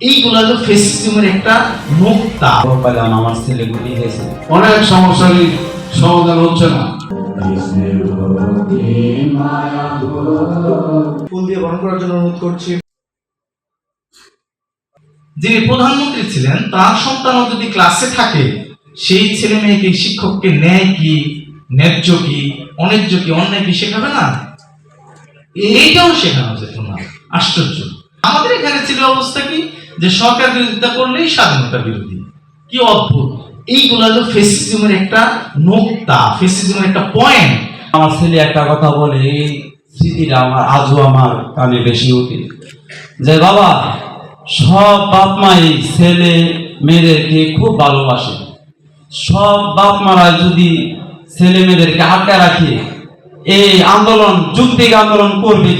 এইগুলো হলো ফেসিজমের একটা নোক্তা পেলাম আমার ছেলে গুলি হয়েছে। অনেক সমস্যারই সমাধান হচ্ছে না। ফুল দিয়ে বরণ করার জন্য অনুরোধ করছি। যিনি প্রধানমন্ত্রী ছিলেন তার সন্তানও যদি ক্লাসে থাকে সেই ছেলে মেয়েকে শিক্ষককে ন্যায় কি ন্যায্য কি অন্যায্য কি অন্যায় কি শেখাবে না? এইটাও শেখানো যেত না। আশ্চর্য। আমাদের এখানে ছিল অবস্থা কি? যে সরকার বিরোধিতা করলেই স্বাধীনতা বিরোধী। কি অদ্ভুত। এইগুলো হলো ফেসিজমের একটা নোক্তা ফেসিজমের একটা পয়েন্ট আমার ছেলে একটা কথা বলে, এই স্মৃতিটা আমার, আজও আমার কানে বেশি উঠে যে বাবা, সব বাপ মাই ছেলে মেয়েদেরকে খুব ভালোবাসে। সব বাপ মারা যদি ছেলে মেয়েদেরকে আটকে রাখে, এই আন্দোলন যুক্তিক আন্দোলন করবে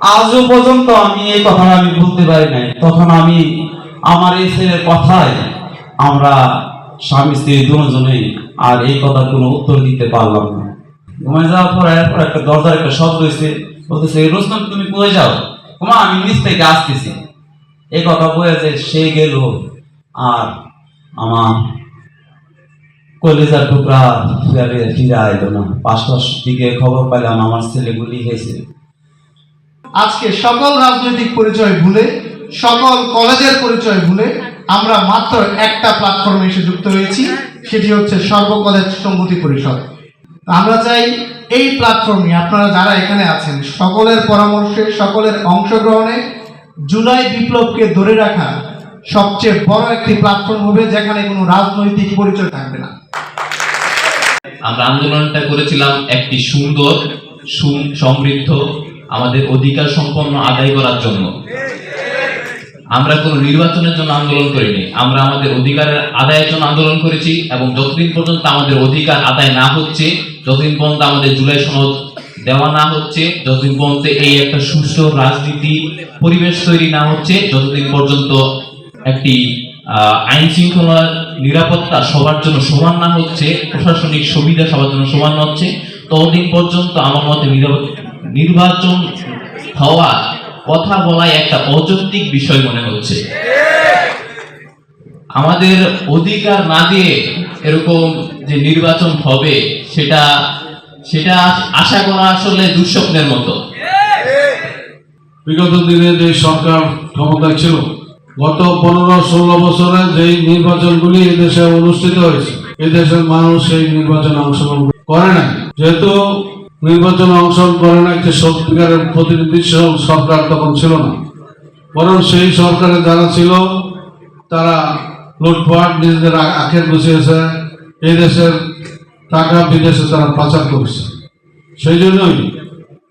আজও পর্যন্ত আমি এই কথাটা আমি বলতে পারি নাই। তখন আমি আমার এই ছেলের কথায় আমরা স্বামী, স্ত্রী দুজনেই আর এই কথার কোনো উত্তর দিতে পারলাম না। ঘুমায় যাওয়ার পর এরপর একটা দরজার একটা শব্দ হয়েছে বলতেছে রোস্তম, তুমি কই যাও? তোমা আমি নিচ থেকে আসতেছি। এই কথা বলে যে সে গেল আর আমার কলেজার টুকরা ফিরে ফিরে আইলো না। পাঁচটার দিকে খবর পাইলাম, আমার ছেলে গুলি হয়েছে আজকে সকল রাজনৈতিক পরিচয় ভুলে, সকল কলেজের পরিচয় ভুলে আমরা মাত্র একটা প্ল্যাটফর্মে এসে যুক্ত হয়েছি সেটি হচ্ছে সর্ব কলেজ সংহতি পরিষদ। আমরা চাই এই প্ল্যাটফর্মে আপনারা যারা এখানে আছেন, সকলের পরামর্শে, সকলের অংশগ্রহণে জুলাই বিপ্লবকে ধরে রাখা সবচেয়ে বড় একটি প্ল্যাটফর্ম হবে, যেখানে কোনো রাজনৈতিক পরিচয় থাকবে না। আমরা আন্দোলনটা করেছিলাম একটি সুন্দর সমৃদ্ধ আমাদের অধিকার সম্পন্ন আদায় করার জন্য। আমরা কোনো নির্বাচনের জন্য আন্দোলন করিনি। আমরা আমাদের অধিকারের আদায়ের জন্য আন্দোলন করেছি এবং যতদিন পর্যন্ত আমাদের অধিকার আদায় না হচ্ছে, যতদিন পর্যন্ত আমাদের জুলাই সনদ দেওয়া না হচ্ছে, যতদিন পর্যন্ত এই একটা সুষ্ঠু রাজনীতি পরিবেশ তৈরি না হচ্ছে, যতদিন পর্যন্ত একটি আইন শৃঙ্খলার নিরাপত্তা সবার জন্য সমান না হচ্ছে, প্রশাসনিক সুবিধা সবার জন্য সমান না হচ্ছে, ততদিন পর্যন্ত আমার মতে নিরাপদ- নির্বাচন হওয়া কথা বলাই একটা অযৌক্তিক বিষয় মনে হচ্ছে। আমাদের অধিকার না দিয়ে এরকম যে নির্বাচন হবে, সেটা সেটা আশা করা আসলে দুঃস্বপ্নের মতো। বিগত দিনে যে সরকার ক্ষমতায় ছিল, গত পনেরো ষোলো বছরে যেই নির্বাচনগুলি এদেশে অনুষ্ঠিত হয়েছে এদেশের মানুষ সেই নির্বাচনে অংশগ্রহণ করে না যেহেতু নির্বাচনে অংশগ্রহণ করে না একটি সত্যিকারের প্রতিনিধি সরকার তখন ছিল না। বরং সেই সরকারে যারা ছিল, তারা লুটপাট নিজেদের আখের বসিয়েছে এই দেশের টাকা বিদেশে তারা পাচার করেছে। সেই জন্যই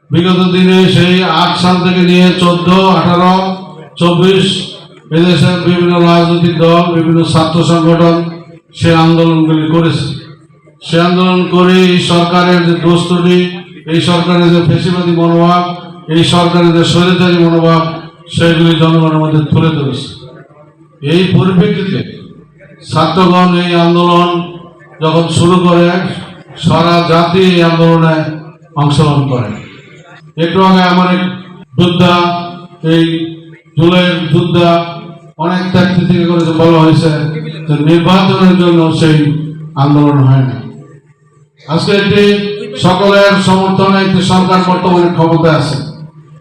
বিগত দিনে সেই আট সাল থেকে নিয়ে চোদ্দ, আঠারো, চব্বিশ এদেশের বিভিন্ন রাজনৈতিক দল, বিভিন্ন ছাত্র সংগঠন সে আন্দোলনগুলি করেছে। সে আন্দোলন করে এই সরকারের যে দোস্তটি এই সরকারের যে ফেসিবাদী মনোভাব, এই সরকারের যে স্বৈরাচারী মনোভাব, সেগুলি জনগণের মধ্যে তুলে ধরেছে। এই পরিপ্রেক্ষিতে ছাত্রগণ এই আন্দোলন যখন শুরু করে, সারা জাতি এই আন্দোলনে অংশগ্রহণ করে। একটু আগে আমার এক যোদ্ধা, এই জুলাইয়ের যোদ্ধা অনেক ত্যাগতি থেকে করেছে বলা হয়েছে যে নির্বাচনের জন্য সেই আন্দোলন হয় না আজকে একটি সকলের সমর্থনে একটি সরকার বর্তমানে ক্ষমতায় আছে।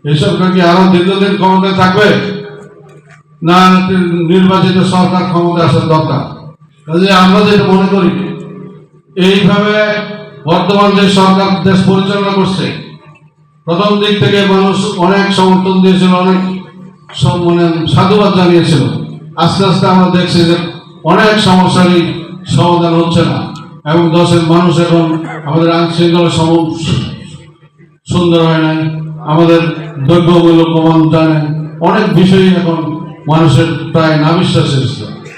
এই সরকার কি আরও দীর্ঘদিন ক্ষমতায় থাকবে? না নির্বাচিত সরকার ক্ষমতায় আসার দরকার। কাজে আমরা যেটা মনে করি, এইভাবে বর্তমান যে সরকার দেশ পরিচালনা করছে, প্রথম দিক থেকে মানুষ অনেক সমর্থন দিয়েছিল, অনেক মানে সাধুবাদ জানিয়েছিল। আস্তে আস্তে আমরা দেখছি যে অনেক সমস্যারই সমাধান হচ্ছে না। এবং দশের মানুষ এখন আমাদের আইন শৃঙ্খলা সম সুন্দর হয় নাই, আমাদের দ্রব্যমূল্য কমান জানে। অনেক বিষয়ই এখন মানুষের প্রায় নাবিশ্বাস এসেছে।